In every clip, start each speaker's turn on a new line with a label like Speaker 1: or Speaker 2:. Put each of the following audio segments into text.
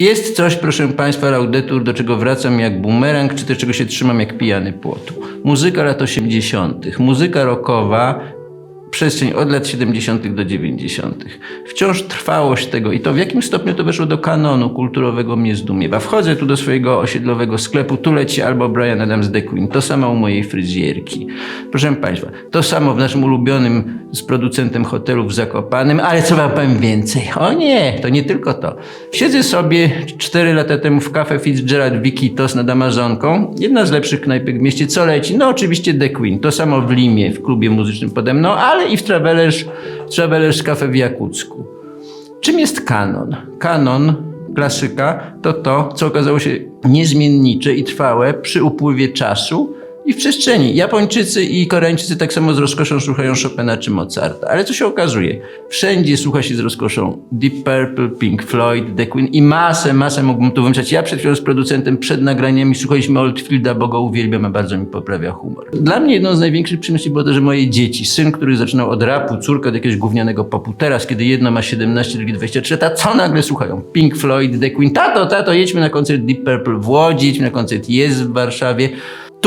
Speaker 1: Jest coś, proszę Państwa, Laudetur, do czego wracam jak bumerang, czy też czego się trzymam jak pijany płotu. Muzyka lat 80., muzyka rockowa, przestrzeń od lat 70. do 90. Wciąż trwałość tego i to w jakim stopniu to weszło do kanonu kulturowego mnie zdumiewa. Wchodzę tu do swojego osiedlowego sklepu, tu leci albo Brian Adams The Queen, to samo u mojej fryzjerki. Proszę Państwa, to samo w naszym ulubionym z producentem hotelu w Zakopanem, ale co Wam powiem więcej? O nie, to nie tylko to. Siedzę sobie 4 lata temu w Cafe Fitzgerald Vikitos nad Amazonką, jedna z lepszych knajpek w mieście, co leci? No oczywiście The Queen, to samo w Limie, w klubie muzycznym pode mną, ale i w Travelers, Travelers Cafe w Jakucku. Czym jest kanon? Kanon, klasyka, to to, co okazało się niezmiennicze i trwałe przy upływie czasu i w przestrzeni. Japończycy i Koreańczycy tak samo z rozkoszą słuchają Chopina czy Mozarta. Ale co się okazuje? Wszędzie słucha się z rozkoszą Deep Purple, Pink Floyd, The Queen i masę, masę mógłbym tu wymyślać. Ja przed chwilą z producentem przed nagraniem słuchaliśmy Oldfielda, bo go uwielbiam, a bardzo mi poprawia humor. Dla mnie jedną z największych przyjemności było to, że moje dzieci, syn, który zaczynał od rapu, córka od jakiegoś gównianego popu, teraz, kiedy jedno ma 17, drugie 23 lata, co nagle słuchają? Pink Floyd, The Queen, tato, tato, jedźmy na koncert Deep Purple w Łodzi, jedźmy na koncert Jest w Warszawie.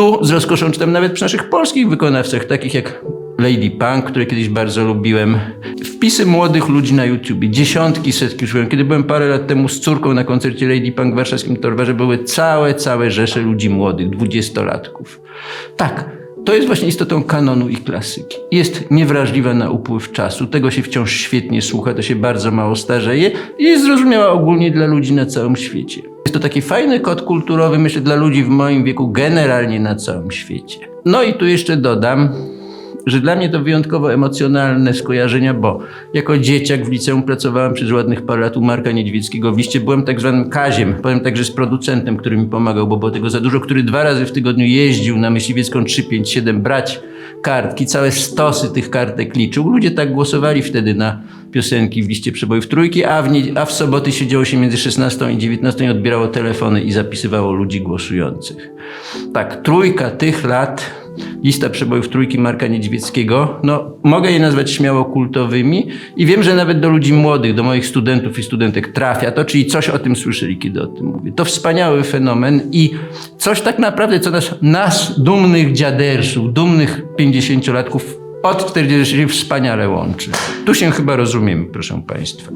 Speaker 1: Tu z rozkoszą czytam nawet przy naszych polskich wykonawcach, takich jak Lady Punk, które kiedyś bardzo lubiłem. Wpisy młodych ludzi na YouTubie, dziesiątki, setki już byłem. Kiedy byłem parę lat temu z córką na koncercie Lady Punk w warszawskim Torwarze, były całe, całe rzesze ludzi młodych, dwudziestolatków. Tak, to jest właśnie istotą kanonu i klasyki. Jest niewrażliwa na upływ czasu, tego się wciąż świetnie słucha, to się bardzo mało starzeje i jest zrozumiała ogólnie dla ludzi na całym świecie. Jest to taki fajny kod kulturowy, myślę, dla ludzi w moim wieku, generalnie na całym świecie. No i tu jeszcze dodam, że dla mnie to wyjątkowo emocjonalne skojarzenia, bo jako dzieciak w liceum pracowałem przez ładnych parę lat u Marka Niedźwieckiego w liście. Byłem tak zwanym kaziem, powiem także z producentem, który mi pomagał, bo było tego za dużo, który dwa razy w tygodniu jeździł na Myśliwiecką 357 brać kartki, całe stosy tych kartek liczył. Ludzie tak głosowali wtedy na piosenki w liście przebojów trójki, a w, nie, a w soboty siedziało się między 16 i 19 i odbierało telefony i zapisywało ludzi głosujących. Tak, trójka tych lat lista przebojów trójki Marka Niedźwieckiego, no mogę je nazwać śmiało kultowymi i wiem, że nawet do ludzi młodych, do moich studentów i studentek trafia to, czyli coś o tym słyszeli, kiedy o tym mówię. To wspaniały fenomen i coś tak naprawdę, co nas, nas dumnych dziadersów, dumnych pięćdziesięciolatków od 40 wspaniale łączy. Tu się chyba rozumiemy, proszę Państwa.